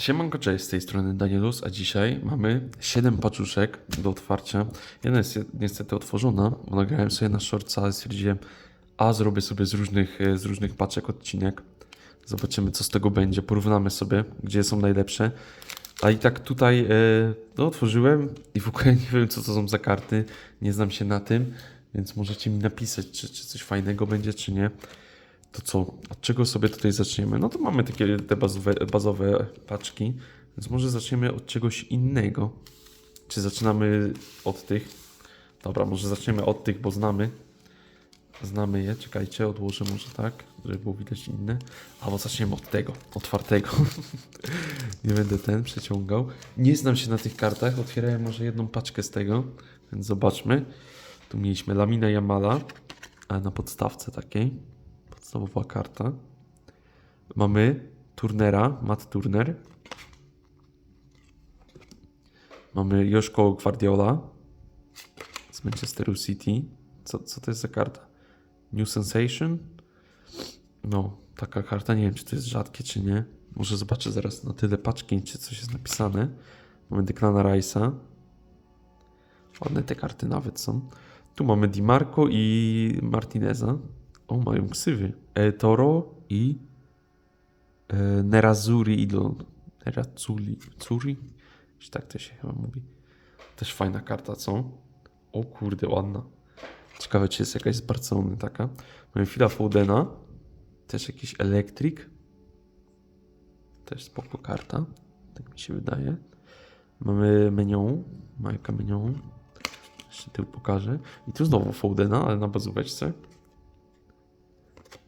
Siemanko, cześć, z tej strony Danielus, a dzisiaj mamy 7 paczuszek do otwarcia. Jedna jest niestety otworzona, bo nagrałem sobie na shortsa, ale stwierdziłem, a zrobię sobie z różnych, e, z różnych paczek odcinek. Zobaczymy, co z tego będzie, porównamy sobie, gdzie są najlepsze. A i tak tutaj, e, no otworzyłem i w ogóle nie wiem, co to są za karty, nie znam się na tym, więc możecie mi napisać, czy, czy coś fajnego będzie, czy nie. To co? Od czego sobie tutaj zaczniemy? No to mamy takie te bazowe, bazowe paczki, więc może zaczniemy od czegoś innego. Czy zaczynamy od tych? Dobra, może zaczniemy od tych, bo znamy. Znamy je. Czekajcie, odłożę może tak, żeby było widać inne. Albo zaczniemy od tego, otwartego. Nie będę ten przeciągał. Nie znam się na tych kartach. Otwierałem może jedną paczkę z tego, więc zobaczmy. Tu mieliśmy Lamina Yamala, ale na podstawce takiej podstawowa karta. Mamy Turnera, Matt Turner. Mamy Joszko Guardiola z Manchesteru City. Co, co to jest za karta? New Sensation? No, taka karta, nie wiem czy to jest rzadkie czy nie. Może zobaczę zaraz na tyle paczki, czy coś jest napisane. Mamy Declana Rice'a. Ładne te karty nawet są. Tu mamy Di Marco i Martineza. O, mają ksywy. El Toro i e, Nerazuri Idol. Nerazzuli. Curi? Tak to się chyba mówi. Też fajna karta, co? O kurde, ładna. Ciekawe, czy jest jakaś z Barcelony taka. Mamy Phila Foudena. Też jakiś elektryk. Też spoko karta. Tak mi się wydaje. Mamy Menion. Majka Menion. Jeszcze tył pokażę. I tu znowu Foudena, ale na bazóweczce.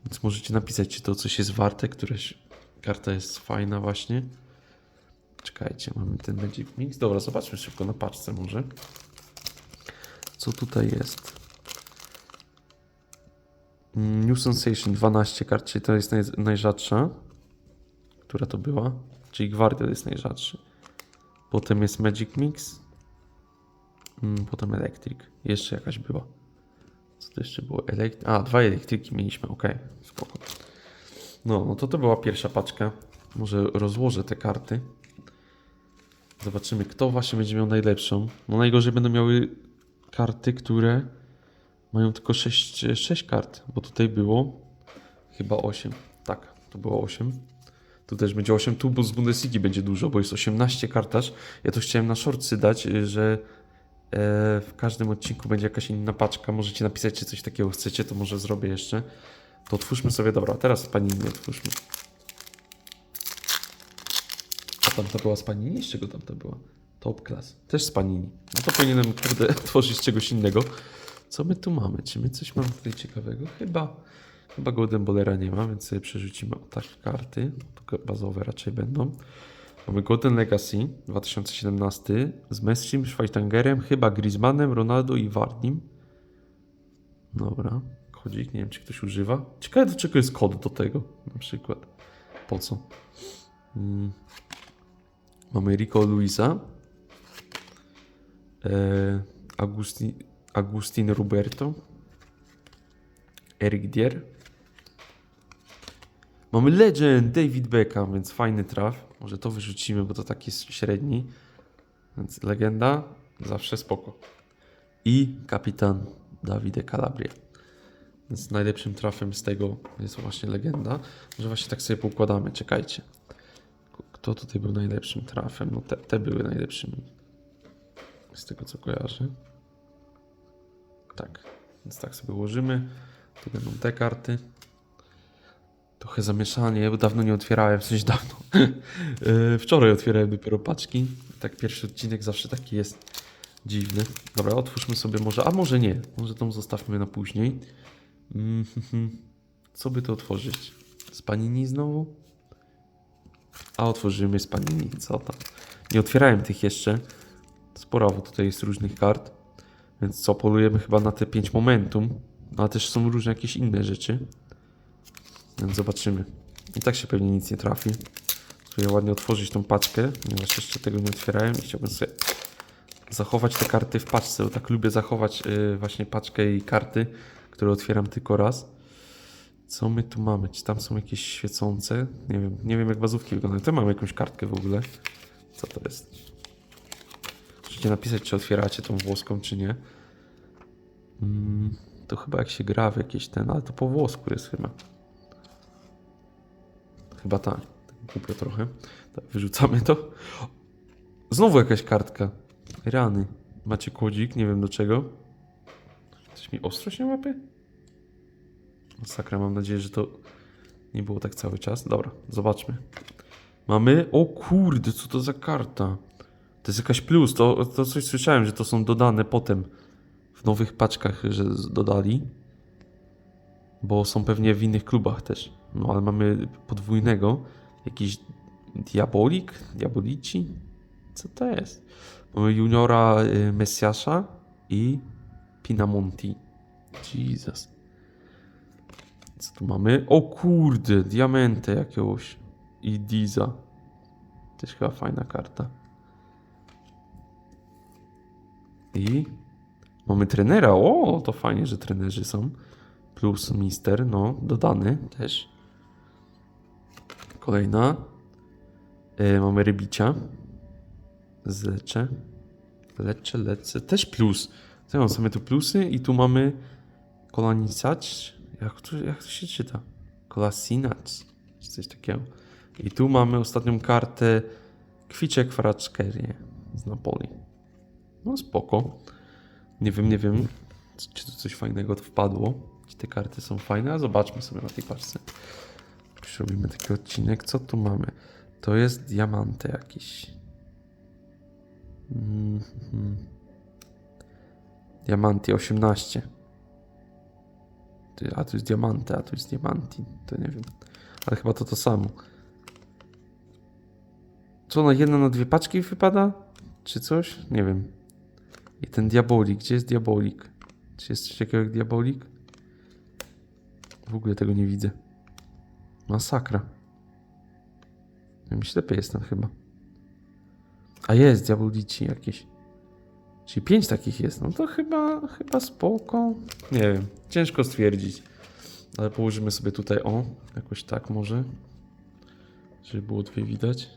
Więc możecie napisać, czy to coś jest warte, któraś karta jest fajna właśnie. Czekajcie, mamy ten Magic Mix. Dobra, zobaczmy szybko na paczce może. Co tutaj jest? Mm, New Sensation 12 kart, czyli to jest naj, najrzadsza. Która to była? Czyli Guardian jest najrzadszy. Potem jest Magic Mix. Mm, Potem Electric. Jeszcze jakaś była. Co to jeszcze było? Elekt... A, dwa elektryki mieliśmy, ok, No, no to to była pierwsza paczka. Może rozłożę te karty. Zobaczymy, kto właśnie będzie miał najlepszą. No najgorzej będą miały karty, które mają tylko 6, 6 kart, bo tutaj było chyba 8. Tak, to było 8. Tu też będzie 8, tu bo z Bundesligi będzie dużo, bo jest 18 kartaż. Ja to chciałem na shortsy dać, że E, w każdym odcinku będzie jakaś inna paczka. Możecie napisać, czy coś takiego chcecie, to może zrobię jeszcze. To otwórzmy sobie, dobra, teraz z panini otwórzmy. A tam to była z panini? Z czego tam to była? Top class. Też z panini. No to powinienem, kurde, otworzyć czegoś innego. Co my tu mamy? Czy my coś mamy tutaj ciekawego? Chyba, chyba Golden Bowlera nie ma, więc sobie przerzucimy o tak karty. To bazowe raczej będą. Mamy Golden Legacy 2017 z Messim, Schweinsteigerem, chyba Griezmannem, Ronaldo i Wardim. Dobra, kodzik, nie wiem czy ktoś używa. Ciekawe do czego jest kod do tego na przykład. Po co? Mm. Mamy Rico Luisa. E, Agustin, Agustin Roberto. Eric Dier. Mamy Legend, David Beckham, więc fajny traf. Może to wyrzucimy, bo to taki średni. Więc legenda, zawsze spoko. I kapitan Davide Calabria. Więc najlepszym trafem z tego jest właśnie legenda. Może właśnie tak sobie poukładamy, czekajcie. Kto tutaj był najlepszym trafem? No te, te były najlepszymi. Z tego co kojarzę. Tak, więc tak sobie ułożymy. Tu będą te karty. Trochę zamieszanie, bo dawno nie otwierałem, w sensie dawno. Yy, Wczoraj otwierałem dopiero paczki. Tak pierwszy odcinek zawsze taki jest dziwny. Dobra, otwórzmy sobie może, a może nie. Może tą zostawmy na później. Mm, Co by to otworzyć? Z panini znowu? A otworzymy z panini, co tam? Nie otwierałem tych jeszcze. Sporo tutaj jest różnych kart. Więc co, polujemy chyba na te 5 momentum. No, ale też są różne jakieś inne rzeczy. Więc zobaczymy. I tak się pewnie nic nie trafi. Spróbuję ładnie otworzyć tą paczkę, ponieważ jeszcze tego nie otwierałem i chciałbym sobie zachować te karty w paczce, bo tak lubię zachować yy, właśnie paczkę i karty, które otwieram tylko raz. Co my tu mamy? Czy tam są jakieś świecące? Nie wiem, nie wiem jak bazówki wyglądają. To mamy jakąś kartkę w ogóle. Co to jest? Możecie napisać, czy otwieracie tą włoską, czy nie. Mm, to chyba jak się gra w jakieś ten, ale to po włosku jest chyba. Chyba tak. Głupio trochę. Tak, wyrzucamy to. Znowu jakaś kartka. Rany. Macie kłodzik, nie wiem do czego. Coś mi ostrość nie łapie? Masakra, mam nadzieję, że to nie było tak cały czas. Dobra, zobaczmy. Mamy. O kurde, co to za karta? To jest jakaś plus. To, to coś słyszałem, że to są dodane potem w nowych paczkach, że dodali. Bo są pewnie w innych klubach też. No ale mamy podwójnego. Jakiś Diabolik? Diabolici? Co to jest? Mamy juniora y, Messiasza i Pinamonti. Jesus. Co tu mamy? O kurde, diamentę jakiegoś. I Diza. Też chyba fajna karta. I mamy trenera. O, to fajnie, że trenerzy są. Plus mister, no, dodany też. Kolejna. E, mamy rybicia. Z lecze. Lecę. Też plus. Co mam sobie tu plusy i tu mamy kolanisacz. Jak to, jak to się czyta? Kolasinacz. Czy coś takiego. I tu mamy ostatnią kartę Kwiczek Fraczkerie z Napoli. No spoko. Nie wiem, nie wiem, czy tu coś fajnego wpadło. Czy te karty są fajne, a zobaczmy sobie na tej paczce. Już robimy taki odcinek. Co tu mamy? To jest diamante jakiś. Mhm. Diamanti 18. Ty- A tu jest diamante, a tu jest diamanti. To nie wiem. Ale chyba to to samo. Co na jedna na dwie paczki wypada? Czy coś? Nie wiem. I ten diabolik. Gdzie jest diabolik? Czy jest coś takiego jak diabolik? W ogóle tego nie widzę. Masakra. Ja mi ślepy jestem chyba. A jest, diabolici jakieś. Czyli pięć takich jest. No to chyba, chyba spoko. Nie wiem, ciężko stwierdzić. Ale położymy sobie tutaj, o, jakoś tak może. Żeby było dwie widać.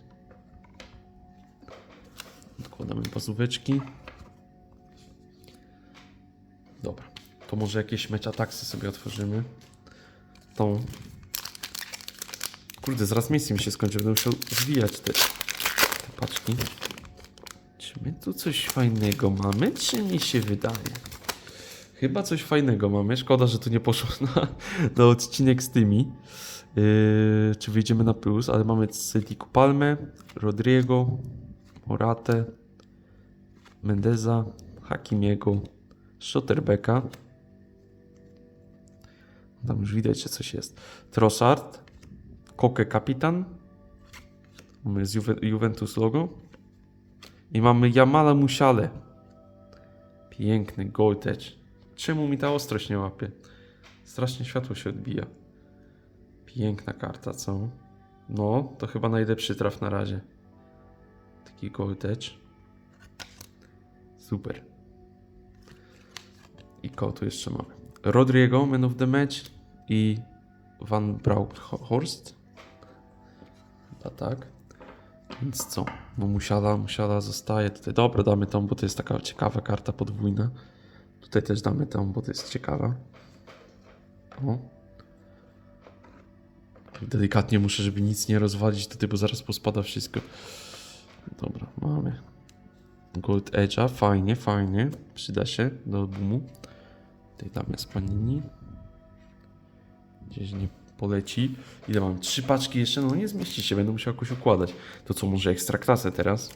Odkładamy pasóweczki. Dobra, to może jakieś mecha taksy sobie otworzymy. Tą. Kurde, zaraz miejsce mi się skończy, będę musiał zwijać te, te paczki. My tu coś fajnego mamy, czy mi się wydaje? Chyba coś fajnego mamy. Szkoda, że tu nie poszło na, na odcinek z tymi. Yy, czy wyjdziemy na plus, ale mamy Cediku Palmę, Rodrigo, Moratę, Mendeza, Hakimiego, Schotterbecka. Tam już widać, że coś jest. Trossard, Koke Kapitan. Mamy z Juve, Juventus logo. I mamy Jamala Musiale. Piękny Edge. Czemu mi ta ostrość nie łapie? Strasznie światło się odbija. Piękna karta, co? No, to chyba najlepszy traf na razie. Taki Edge. Super. I kogo tu jeszcze mamy? Rodrigo, Man of the Match i Van Brauchhorst. Chyba tak. Więc co? No musiała, musiała zostaje tutaj. Dobra, damy tą, bo to jest taka ciekawa karta podwójna. Tutaj też damy tą, bo to jest ciekawa. O. Delikatnie muszę, żeby nic nie rozwalić tutaj, bo zaraz pospada wszystko. Dobra, mamy. Gold Edge'a, fajnie, fajnie. Przyda się do albumu. Tutaj damy z panini. Gdzieś nie poleci. Ile mam? Trzy paczki jeszcze? No nie zmieści się, będę musiał jakoś układać. To co, może ekstraklasę teraz?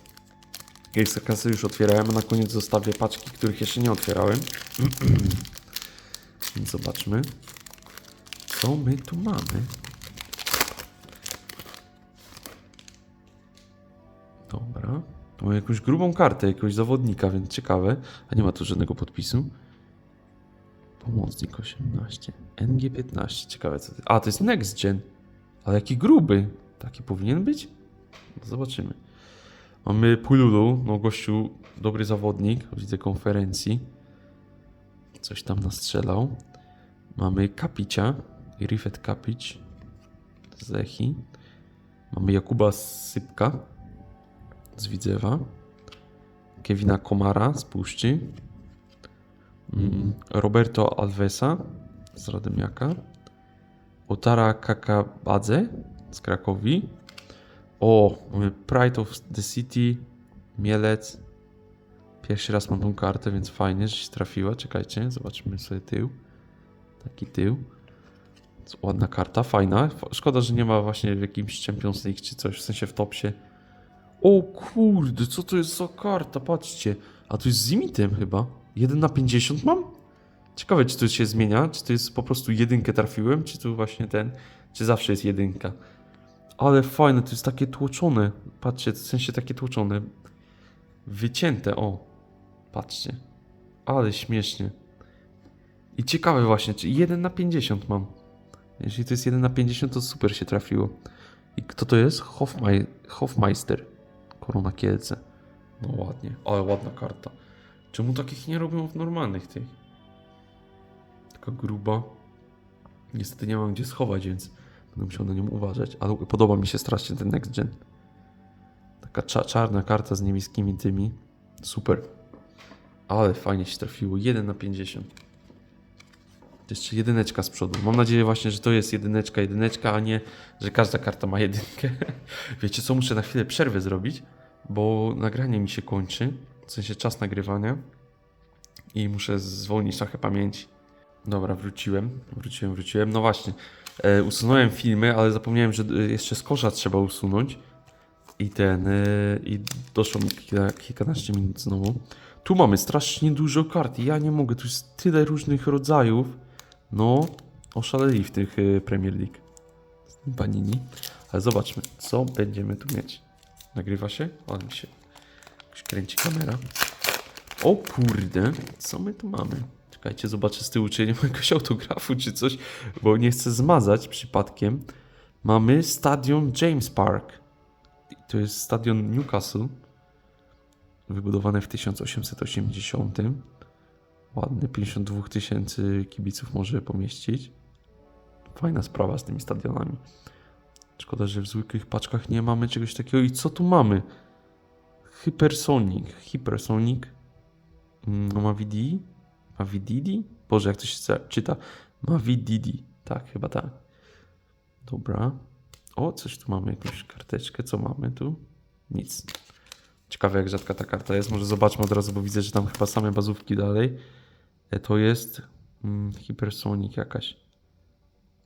Ekstraklasę już otwierałem, a na koniec zostawię paczki, których jeszcze nie otwierałem. Zobaczmy. Co my tu mamy? Dobra. Mam jakąś grubą kartę, jakiegoś zawodnika, więc ciekawe. A nie ma tu żadnego podpisu. Pomocnik 18. NG15. Ciekawe co to A, to jest Next Gen. Ale jaki gruby. Taki powinien być? No zobaczymy. Mamy Pululu. No gościu, dobry zawodnik. Widzę konferencji. Coś tam nastrzelał. Mamy Kapicia. Rifet Kapic z. Mamy Jakuba Sypka z Widzewa. Kevina Komara z Puszczy. Roberto Alvesa z Radomiaka. Otara Kakabadze z Krakowi. O, Pride of the City, Mielec. Pierwszy raz mam tą kartę, więc fajnie, że się trafiła. Czekajcie, zobaczymy sobie tył. Taki tył. Ładna karta, fajna. Szkoda, że nie ma właśnie w jakimś Champions League czy coś, w sensie w topsie. O kurde, co to jest za karta? Patrzcie. A to jest z limitem chyba. 1 na 50 mam? Ciekawe, czy to się zmienia, czy to jest po prostu jedynkę trafiłem, czy to właśnie ten, czy zawsze jest jedynka. Ale fajne, to jest takie tłoczone. Patrzcie, w sensie takie tłoczone. Wycięte, o. Patrzcie. Ale śmiesznie. I ciekawe właśnie, czy 1 na 50 mam. Jeśli to jest 1 na 50, to super się trafiło. I kto to jest? Hofmei Hofmeister. Korona Kielce. No ładnie, ale ładna karta. Czemu takich nie robią w normalnych tych? Taka gruba. Niestety nie mam gdzie schować, więc będę musiał na nią uważać. Ale podoba mi się strasznie ten Next Gen. Taka cza czarna karta z niebieskimi tymi. Super. Ale fajnie się trafiło. 1 na 50. Jeszcze jedyneczka z przodu. Mam nadzieję właśnie, że to jest jedyneczka, jedyneczka, a nie, że każda karta ma jedynkę. Wiecie co, muszę na chwilę przerwę zrobić, bo nagranie mi się kończy, w sensie czas nagrywania i muszę zwolnić trochę pamięci. Dobra, wróciłem, wróciłem, wróciłem. No właśnie, e, usunąłem filmy, ale zapomniałem, że e, jeszcze z kosza trzeba usunąć. I ten, e, i doszło mi kilka, kilkanaście minut znowu. Tu mamy strasznie dużo kart. Ja nie mogę, tu jest tyle różnych rodzajów. No, oszaleli w tych y, Premier League. Panini. Ale zobaczmy, co będziemy tu mieć. Nagrywa się? O, mi się kręci kamera. O kurde, co my tu mamy? Czekajcie, zobaczę z tyłu, czy nie ma jakiegoś autografu, czy coś, bo nie chcę zmazać przypadkiem. Mamy stadion James Park. To jest stadion Newcastle. Wybudowane w 1880. Ładny, 52 tysięcy kibiców może pomieścić. Fajna sprawa z tymi stadionami. Szkoda, że w zwykłych paczkach nie mamy czegoś takiego. I co tu mamy? Hypersonic. Hypersonic. Mm, Mavididi? Mavididi? Boże, jak to się czyta? Mavididi. Tak, chyba tak. Dobra. O, coś tu mamy, jakąś karteczkę. Co mamy tu? Nic. Ciekawe, jak rzadka ta karta jest. Może zobaczmy od razu, bo widzę, że tam chyba same bazówki dalej. E, To jest mm, Hypersonic jakaś.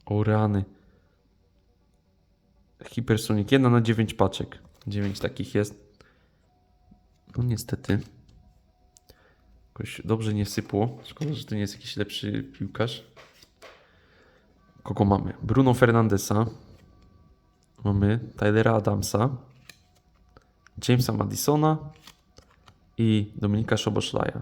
O rany. Hypersonic. Jedna na 9 paczek. 9 takich jest. No niestety. Jakoś dobrze nie sypło. Szkoda, że to nie jest jakiś lepszy piłkarz. Kogo mamy? Bruno Fernandesa. Mamy Tylera Adamsa. Jamesa Madisona i Dominika Szoboszlaja.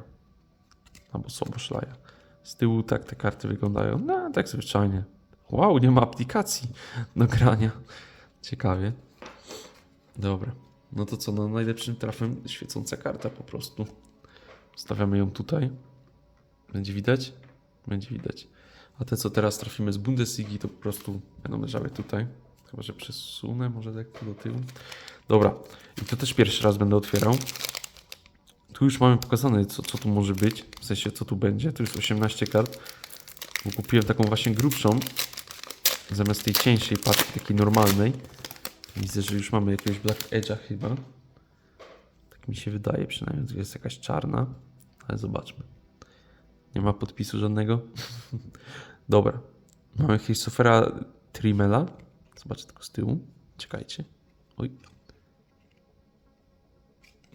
Albo Soboszlaja. Z tyłu tak te karty wyglądają. No, tak zwyczajnie. Wow, nie ma aplikacji do grania. Ciekawie. Dobra. No to co, no najlepszym trafem świecąca karta po prostu. Stawiamy ją tutaj. Będzie widać? Będzie widać. A te, co teraz trafimy z Bundesligi, to po prostu będą leżały tutaj. Chyba, że przesunę może lekko do tyłu. Dobra. I to też pierwszy raz będę otwierał. Tu już mamy pokazane, co, co tu może być. W sensie, co tu będzie. Tu jest 18 kart. Bo kupiłem taką właśnie grubszą. Zamiast tej cieńszej paczki, takiej normalnej. Widzę, że już mamy jakiegoś Black Edge'a chyba. Tak mi się wydaje przynajmniej. Jest jakaś czarna. Ale zobaczmy. Nie ma podpisu żadnego. Dobra. Mamy Christophera Trimela. Zobaczę tylko z tyłu. Czekajcie. Oj.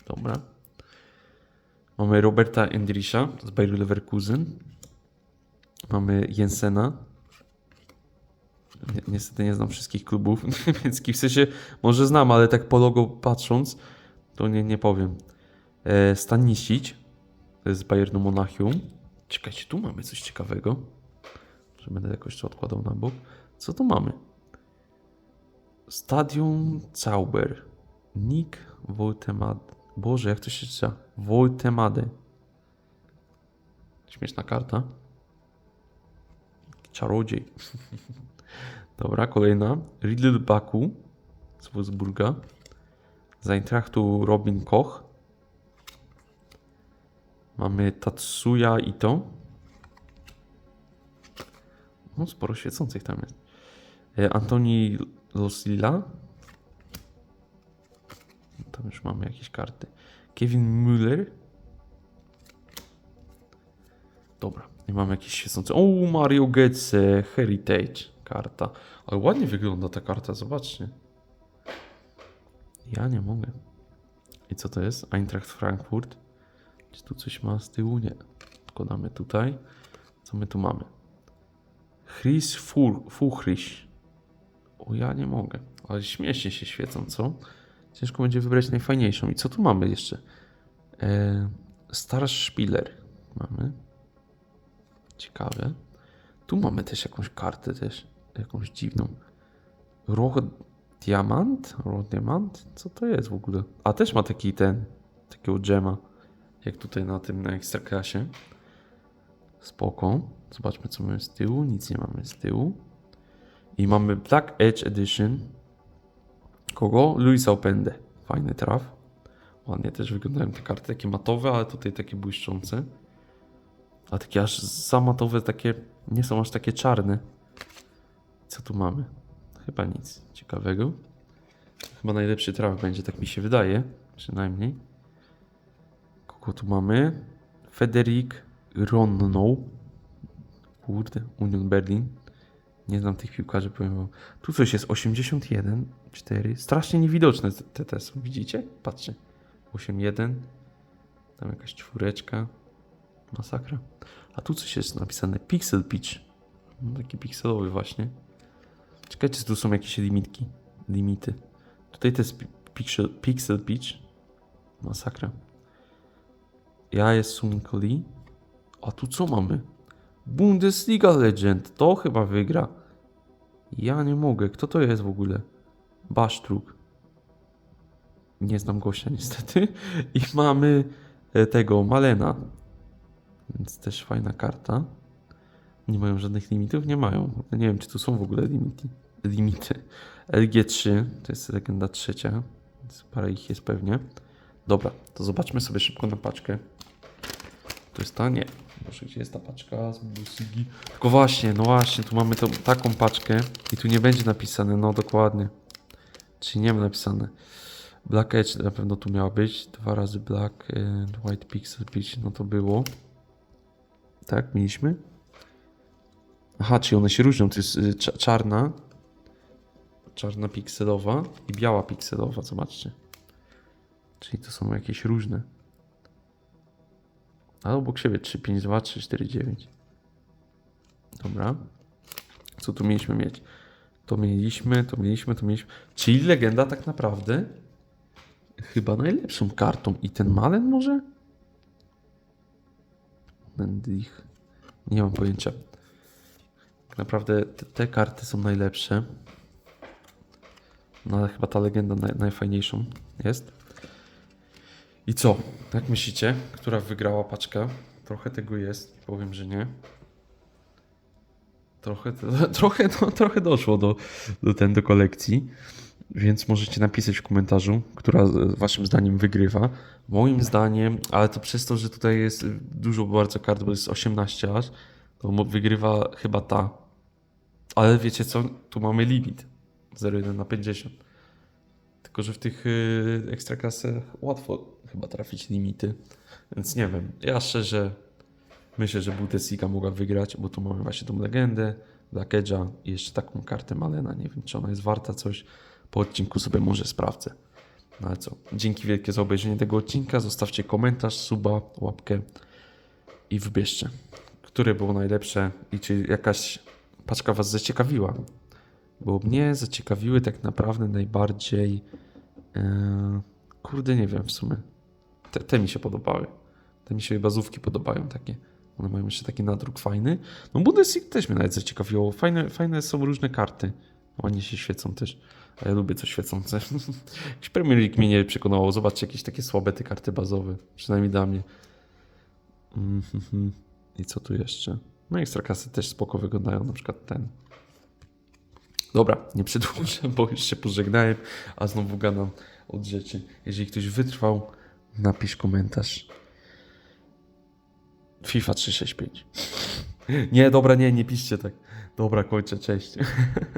Dobra. Mamy Roberta Endrisha z Bayer Leverkusen. Mamy Jensena. Ni- Niestety nie znam wszystkich klubów, więc w sensie może znam, ale tak po logo patrząc, to nie, nie powiem. E, Stanisic, to jest z Bayernu Monachium. Czekajcie, tu mamy coś ciekawego. Że będę jakoś to odkładał na bok. Co tu mamy? Stadion Zauber. Nick Woltemade. Boże, jak to się czyta? Woltemade. Śmieszna karta. Czarodziej. Dobra, kolejna. Riddle Baku z Wolfsburga. Z Eintrachtu Robin Koch. Mamy Tatsuya Ito. No, sporo świecących tam jest. E, Antoni Losilla. Tam już mamy jakieś karty. Kevin Müller. Dobra, i mamy jakieś świecące. O, Mario Götze, Heritage karta. Ale ładnie wygląda ta karta, zobaczcie. Ja nie mogę. I co to jest? Eintracht Frankfurt. Czy tu coś ma z tyłu? Nie. Tylko damy tutaj. Co my tu mamy? Chris Fuchryś. O, ja nie mogę. Ale śmiesznie się świecą, co? Ciężko będzie wybrać najfajniejszą. I co tu mamy jeszcze? E, Star Spieler mamy. Ciekawe. Tu mamy też jakąś kartę też. Jakąś dziwną. Roch Diamant? Roch Diamant? Co to jest w ogóle? A też ma taki ten, takiego dżema. Jak tutaj na tym, na Ekstraklasie. Spoko. Zobaczmy co mamy z tyłu. Nic nie mamy z tyłu. I mamy Black Edge Edition. Kogo? Luisa Opende. Fajny traf. Ładnie też wyglądają te karty, takie matowe, ale tutaj takie błyszczące. A takie aż zamatowe, takie nie są aż takie czarne. Co tu mamy? Chyba nic ciekawego. Chyba najlepszy traf będzie, tak mi się wydaje. Przynajmniej. Kogo tu mamy? Federik Ronno. Kurde, Union Berlin. Nie znam tych piłkarzy, powiem wam. Tu coś jest 81, 4. Strasznie niewidoczne te, te są, widzicie? Patrzcie. 8-1. Tam jakaś czwóreczka. Masakra. A tu coś jest napisane. Pixel Pitch. Taki pikselowy właśnie. Czekajcie, czy tu są jakieś limitki. Limity. Tutaj to jest pi- pixel, pixel. Masakra. Ja jest Sung Lee. A tu co mamy? Bundesliga Legend. To chyba wygra. Ja nie mogę. Kto to jest w ogóle? Basztruk. Nie znam gościa niestety. I mamy e, tego Malena. Więc też fajna karta. Nie mają żadnych limitów? Nie mają. Nie wiem, czy tu są w ogóle limity. Limity. LG3 to jest legenda trzecia. Więc parę ich jest pewnie. Dobra, to zobaczmy sobie szybko na paczkę. To jest ta? Nie. Proszę, gdzie jest ta paczka z Bundesliga? Tylko właśnie, no właśnie, tu mamy tą, taką paczkę i tu nie będzie napisane, no dokładnie. Czyli nie ma napisane. Black Edge na pewno tu miała być. Dwa razy Black and White Pixel Pitch, no to było. Tak, mieliśmy. Aha, czyli one się różnią. To jest y, cza- czarna, czarna pikselowa i biała pikselowa, zobaczcie. Czyli to są jakieś różne. A obok siebie 3, 5, 2, 3, 4, 9. Dobra. Co tu mieliśmy mieć? To mieliśmy, to mieliśmy, to mieliśmy. Czyli legenda tak naprawdę chyba najlepszą kartą. I ten Malen może? Mendich. Nie mam pojęcia. Tak naprawdę te, te karty są najlepsze. No ale chyba ta legenda naj, najfajniejszą jest. I co? Jak myślicie? Która wygrała paczka? Trochę tego jest, powiem, że nie. Trochę, trochę, no, trochę doszło do, do, ten, do kolekcji, więc możecie napisać w komentarzu, która waszym zdaniem wygrywa. Moim zdaniem, ale to przez to, że tutaj jest dużo bardzo kart, bo jest 18 aż, to wygrywa chyba ta. Ale wiecie co? Tu mamy limit 0,1 na 50. Tylko, że w tych y, ekstraklasach łatwo chyba trafić limity. Więc nie wiem. Ja szczerze myślę, że Bundesliga mogła wygrać, bo tu mamy właśnie tą legendę, Black Edge'a i jeszcze taką kartę Malena. Nie wiem, czy ona jest warta coś. Po odcinku sobie może sprawdzę. No ale co? Dzięki wielkie za obejrzenie tego odcinka. Zostawcie komentarz, suba, łapkę i wybierzcie, które było najlepsze i czy jakaś paczka Was zaciekawiła. Bo mnie zaciekawiły tak naprawdę najbardziej. e, kurde, nie wiem w sumie. Te, te mi się podobały. Te mi się bazówki podobają takie. One mają jeszcze taki nadruk fajny. No Bundesliga też mnie nawet zaciekawiło. Fajne, fajne są różne karty. Ładnie się świecą też. A ja lubię co świecące. Jakiś Premier League mnie nie przekonało. Zobaczcie, jakieś takie słabe te karty bazowe. Przynajmniej dla mnie. Mhm. I co tu jeszcze? No i ekstraklasy też spoko wyglądają, na przykład ten. Dobra, nie przedłużę, bo już się pożegnałem, a znowu gadam od rzeczy. Jeżeli ktoś wytrwał, napisz komentarz. FIFA 365. Nie, dobra, nie, nie piszcie tak. Dobra, kończę, cześć.